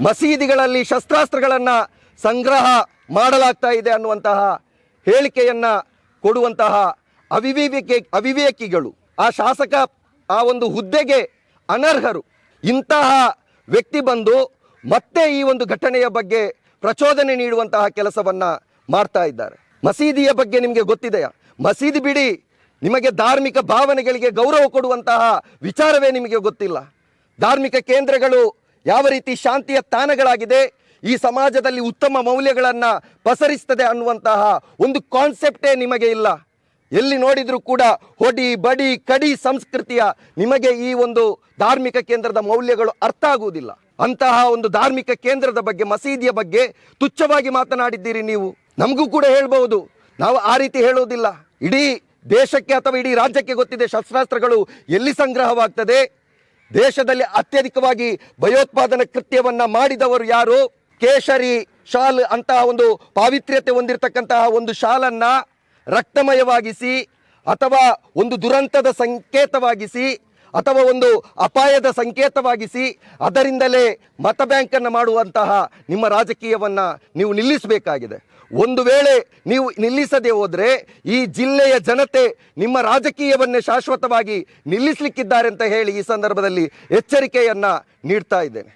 ಮಸೀದಿಗಳಲ್ಲಿ ಶಸ್ತ್ರಾಸ್ತ್ರಗಳನ್ನು ಸಂಗ್ರಹ ಮಾಡಲಾಗ್ತಾ ಇದೆ ಅನ್ನುವಂತಹ ಹೇಳಿಕೆಯನ್ನ ಕೊಡುವಂತಹ ಅವಿವೇಕೆ, ಅವಿವೇಕಿಗಳು, ಆ ಶಾಸಕ, ಆ ಒಂದು ಹುದ್ದೆಗೆ ಅನರ್ಹರು. ಇಂತಹ ವ್ಯಕ್ತಿ ಬಂದು ಮತ್ತೆ ಈ ಒಂದು ಘಟನೆಯ ಬಗ್ಗೆ ಪ್ರಚೋದನೆ ನೀಡುವಂತಹ ಕೆಲಸವನ್ನ ಮಾಡ್ತಾ ಇದ್ದಾರೆ. ಮಸೀದಿಯ ಬಗ್ಗೆ ನಿಮಗೆ ಗೊತ್ತಿದೆಯಾ? ಮಸೀದಿ ಬಿಡಿ, ನಿಮಗೆ ಧಾರ್ಮಿಕ ಭಾವನೆಗಳಿಗೆ ಗೌರವ ಕೊಡುವಂತಹ ವಿಚಾರವೇ ನಿಮಗೆ ಗೊತ್ತಿಲ್ಲ. ಧಾರ್ಮಿಕ ಕೇಂದ್ರಗಳು ಯಾವ ರೀತಿ ಶಾಂತಿಯ ತಾಣಗಳಾಗಿದೆ, ಈ ಸಮಾಜದಲ್ಲಿ ಉತ್ತಮ ಮೌಲ್ಯಗಳನ್ನು ಪಸರಿಸ್ತದೆ ಅನ್ನುವಂತಹ ಒಂದು ಕಾನ್ಸೆಪ್ಟೇ ನಿಮಗೆ ಇಲ್ಲ. ಎಲ್ಲಿ ನೋಡಿದರೂ ಕೂಡ ಹೊಡಿ, ಬಡಿ, ಕಡಿ ಸಂಸ್ಕೃತಿಯ ನಿಮಗೆ ಈ ಒಂದು ಧಾರ್ಮಿಕ ಕೇಂದ್ರದ ಮೌಲ್ಯಗಳು ಅರ್ಥ ಆಗುವುದಿಲ್ಲ. ಅಂತಹ ಒಂದು ಧಾರ್ಮಿಕ ಕೇಂದ್ರದ ಬಗ್ಗೆ, ಮಸೀದಿಯ ಬಗ್ಗೆ ತುಚ್ಛವಾಗಿ ಮಾತನಾಡಿದ್ದೀರಿ ನೀವು. ನಮಗೂ ಕೂಡ ಹೇಳ್ಬಹುದು. ನಾವು ಆ ರೀತಿ ಹೇಳೋದಿಲ್ಲ. ಇಡೀ ದೇಶಕ್ಕೆ ಅಥವಾ ಇಡೀ ರಾಜ್ಯಕ್ಕೆ ಗೊತ್ತಿದೆ, ಶಸ್ತ್ರಾಸ್ತ್ರಗಳು ಎಲ್ಲಿ ಸಂಗ್ರಹವಾಗ್ತದೆ ದೇಶದಲ್ಲಿ ಅತ್ಯಧಿಕವಾಗಿ ಭಯೋತ್ಪಾದನಾ ಕೃತ್ಯವನ್ನ ಮಾಡಿದವರು ಯಾರು? ಕೇಸರಿ ಶಾಲ್ ಅಂತಹ ಒಂದು ಪಾವಿತ್ರ್ಯತೆ ಹೊಂದಿರತಕ್ಕಂತಹ ಒಂದು ಶಾಲನ್ನ ರಕ್ತಮಯವಾಗಿಸಿ ಅಥವಾ ಒಂದು ದುರಂತದ ಸಂಕೇತವಾಗಿಸಿ ಅಥವಾ ಒಂದು ಅಪಾಯದ ಸಂಕೇತವಾಗಿಸಿ ಅದರಿಂದಲೇ ಮತ ಬ್ಯಾಂಕನ್ನು ಮಾಡುವಂತಹ ನಿಮ್ಮ ರಾಜಕೀಯವನ್ನು ನೀವು ನಿಲ್ಲಿಸಬೇಕಾಗಿದೆ. ಒಂದು ವೇಳೆ ನೀವು ನಿಲ್ಲಿಸದೆ ಹೋದರೆ ಈ ಜಿಲ್ಲೆಯ ಜನತೆ ನಿಮ್ಮ ರಾಜಕೀಯವನ್ನೇ ಶಾಶ್ವತವಾಗಿ ನಿಲ್ಲಿಸಲಿಕ್ಕಿದ್ದಾರೆ ಅಂತ ಹೇಳಿ ಈ ಸಂದರ್ಭದಲ್ಲಿ ಎಚ್ಚರಿಕೆಯನ್ನು ನೀಡ್ತಾ ಇದ್ದೇನೆ.